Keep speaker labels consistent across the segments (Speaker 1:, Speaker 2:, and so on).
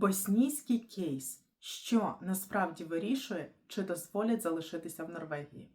Speaker 1: Боснійський кейс, що насправді вирішує, чи дозволять залишитися в Норвегії.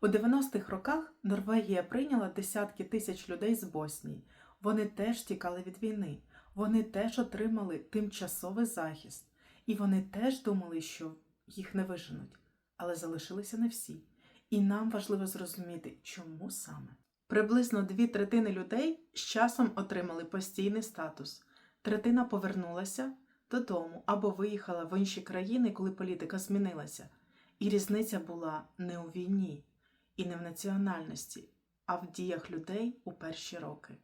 Speaker 1: У 90-х роках Норвегія прийняла десятки тисяч людей з Боснії. Вони теж тікали від війни, вони теж отримали тимчасовий захист, і вони теж думали, що їх не виженуть. Але залишилися не всі. І нам важливо зрозуміти, чому саме. Приблизно дві третини людей з часом отримали постійний статус. Третина повернулася додому або виїхала в інші країни, коли політика змінилася. І різниця була не у війні і не в національності, а в діях людей у перші роки.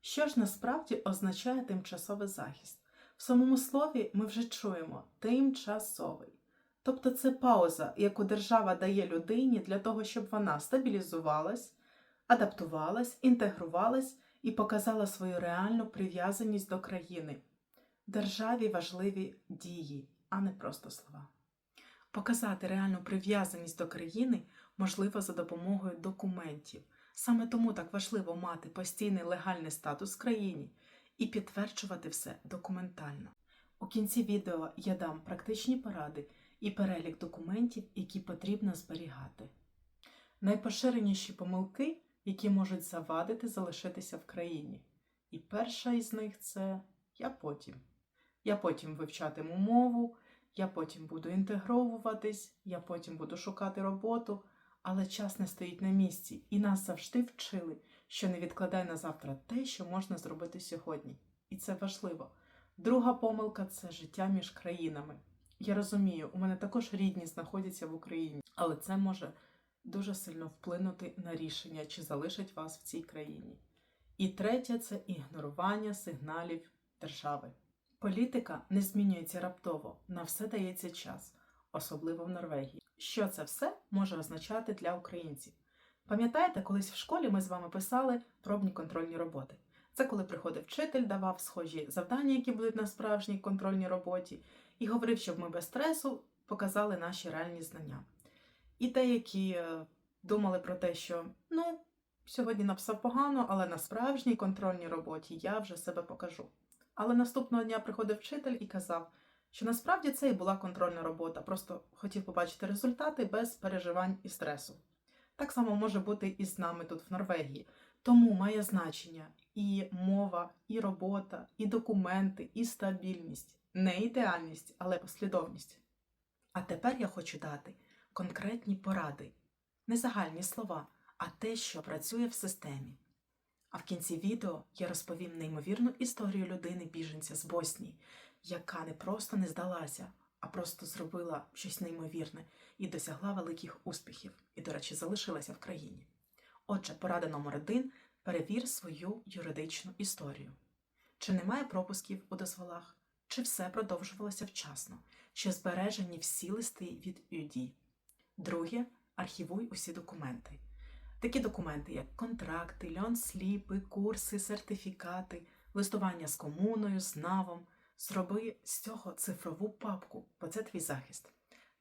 Speaker 1: Що ж насправді означає тимчасовий захист? В самому слові ми вже чуємо тимчасовий. Тобто це пауза, яку держава дає людині для того, щоб вона стабілізувалась, адаптувалась, інтегрувалась і показала свою реальну прив'язаність до країни. Державі важливі дії, а не просто слова. Показати реальну прив'язаність до країни можливо за допомогою документів. Саме тому так важливо мати постійний легальний статус в країні і підтверджувати все документально. У кінці відео я дам практичні поради і перелік документів, які потрібно зберігати. Найпоширеніші помилки, які можуть завадити залишитися в країні. І перша із них це я потім. Я потім вивчатиму мову, я потім буду інтегровуватись, я потім буду шукати роботу, але час не стоїть на місці, і нас завжди вчили, що не відкладай на завтра те, що можна зробити сьогодні. І це важливо. Друга помилка це життя між країнами. Я розумію, у мене також рідні знаходяться в Україні, але це може дуже сильно вплинути на рішення, чи залишить вас в цій країні. І третє це ігнорування сигналів держави. Політика не змінюється раптово, на все дається час, особливо в Норвегії. Що це все може означати для українців? Пам'ятаєте, колись в школі ми з вами писали пробні контрольні роботи. Це коли приходив вчитель, давав схожі завдання, які будуть на справжній контрольній роботі, і говорив, щоб ми без стресу показали наші реальні знання. І деякі е, думали про те, що ну, сьогодні написав погано, але на справжній контрольній роботі я вже себе покажу. Але наступного дня приходив вчитель і казав, що насправді це і була контрольна робота, просто хотів побачити результати без переживань і стресу. Так само може бути і з нами тут в Норвегії. Тому має значення і мова, і робота, і документи, і стабільність. Не ідеальність, але послідовність. А тепер я хочу дати конкретні поради, не загальні слова, а те, що працює в системі. А в кінці відео я розповім неймовірну історію людини біженця з Боснії, яка не просто не здалася, а просто зробила щось неймовірне і досягла великих успіхів, і, до речі, залишилася в країні. Отже, порада номер один перевір свою юридичну історію. Чи немає пропусків у дозволах, чи все продовжувалося вчасно, чи збережені всі листи від ЮДІ. Друге, архівуй усі документи. Такі документи, як контракти, льонсліпи, курси, сертифікати, листування з комуною, з НАВом. Зроби з цього цифрову папку, бо це твій захист.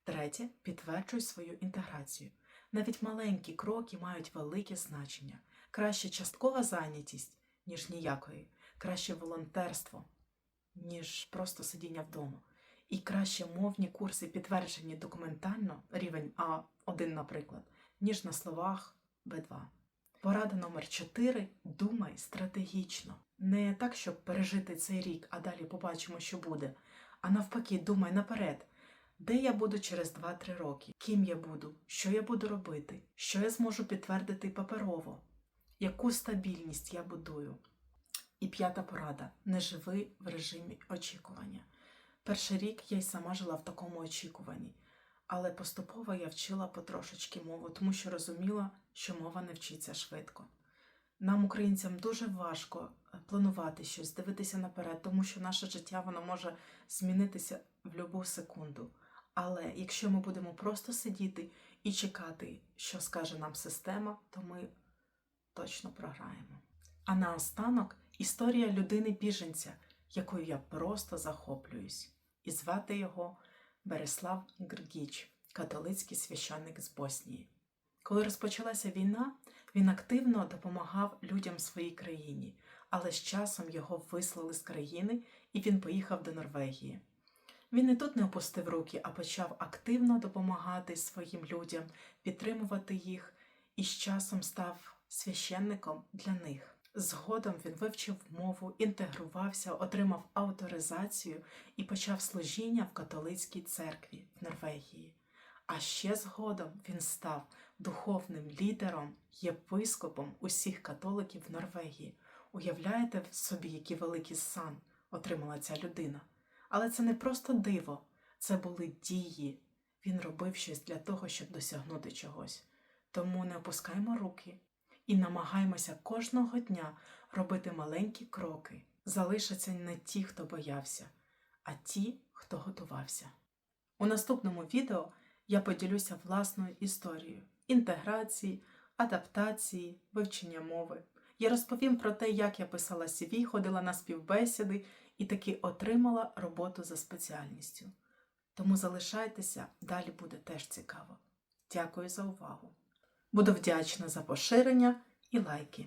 Speaker 1: Третє, підтверджуй свою інтеграцію. Навіть маленькі кроки мають велике значення. Краще часткова зайнятість, ніж ніякої, краще волонтерство, ніж просто сидіння вдома. І краще мовні курси підтверджені документально, рівень А1, наприклад, ніж на словах Б2. Порада номер 4 думай стратегічно. Не так, щоб пережити цей рік, а далі побачимо, що буде. А навпаки, думай наперед, де я буду через 2-3 роки, ким я буду, що я буду робити, що я зможу підтвердити паперово, яку стабільність я будую. І п'ята порада: не живи в режимі очікування. Перший рік я й сама жила в такому очікуванні. Але поступово я вчила потрошечки мову, тому що розуміла, що мова не вчиться швидко. Нам, українцям, дуже важко е, планувати щось, дивитися наперед, тому що наше життя воно може змінитися в будь-яку секунду. Але якщо ми будемо просто сидіти і чекати, що скаже нам система, то ми точно програємо. А наостанок історія людини-біженця, якою я просто захоплююсь, і звати його. Береслав Гргіч, католицький священник з Боснії. Коли розпочалася війна, він активно допомагав людям в своїй країні, але з часом його вислали з країни і він поїхав до Норвегії. Він і тут не опустив руки, а почав активно допомагати своїм людям, підтримувати їх і з часом став священником для них. Згодом він вивчив мову, інтегрувався, отримав авторизацію і почав служіння в католицькій церкві в Норвегії. А ще згодом він став духовним лідером, єпископом усіх католиків Норвегії. Уявляєте собі, який великий сан отримала ця людина? Але це не просто диво, це були дії. Він робив щось для того, щоб досягнути чогось. Тому не опускаймо руки і намагаємося кожного дня робити маленькі кроки. Залишаться не ті, хто боявся, а ті, хто готувався. У наступному відео я поділюся власною історією інтеграції, адаптації, вивчення мови. Я розповім про те, як я писала CV, ходила на співбесіди і таки отримала роботу за спеціальністю. Тому залишайтеся, далі буде теж цікаво. Дякую за увагу. Буду вдячна за поширення і лайки.